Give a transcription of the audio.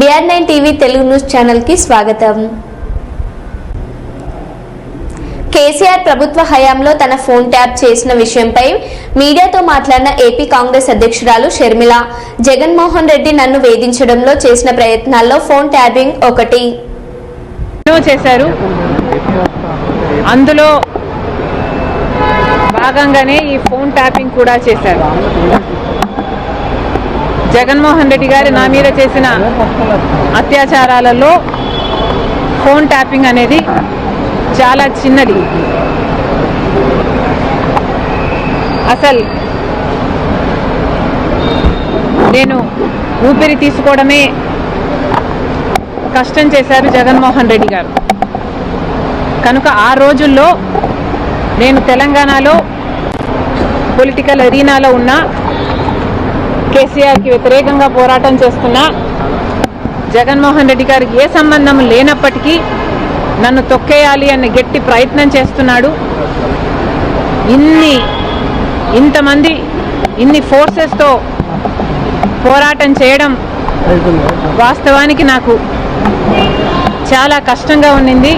BR nine TV Telugu news ఛానల్కి స్వాగతం. కేసీఆర్ ప్రభుత్వ హయాంలో తన ఫోన్ ట్యాప్ చేసిన విషయంపై మీడియాతో మాట్లాడిన ఏపీ కాంగ్రెస్ అధ్యక్షురాలు షర్మిల. జగన్మోహన్ రెడ్డి నన్ను వేధించడంలో చేసిన ప్రయత్నాల్లో ఫోన్ ట్యాపింగ్ ఒకటి. చేశారు. అందులో భాగంగానే ఈ ఫోన్ ట్యాపింగ్ కూడా చేశారు. జగన్మోహన్ రెడ్డి గారు నా మీద చేసిన అత్యాచారాలలో ఫోన్ ట్యాపింగ్ అనేది చాలా చిన్నది. అసలు నేను ఊపిరి తీసుకోవడమే కష్టం చేశారు జగన్మోహన్ రెడ్డి గారు. కనుక ఆ రోజుల్లో నేను తెలంగాణలో పొలిటికల్ అరీనాలో ఉన్న కేసీఆర్కి వ్యతిరేకంగా పోరాటం చేస్తున్న జగన్మోహన్ రెడ్డి గారికి ఏ సంబంధం లేనప్పటికీ నన్ను తొక్కేయాలి అన్న గట్టి ప్రయత్నం చేస్తున్నాడు. ఇన్ని ఇంతమంది ఇన్ని ఫోర్సెస్తో పోరాటం చేయడం వాస్తవానికి నాకు చాలా కష్టంగా ఉండింది.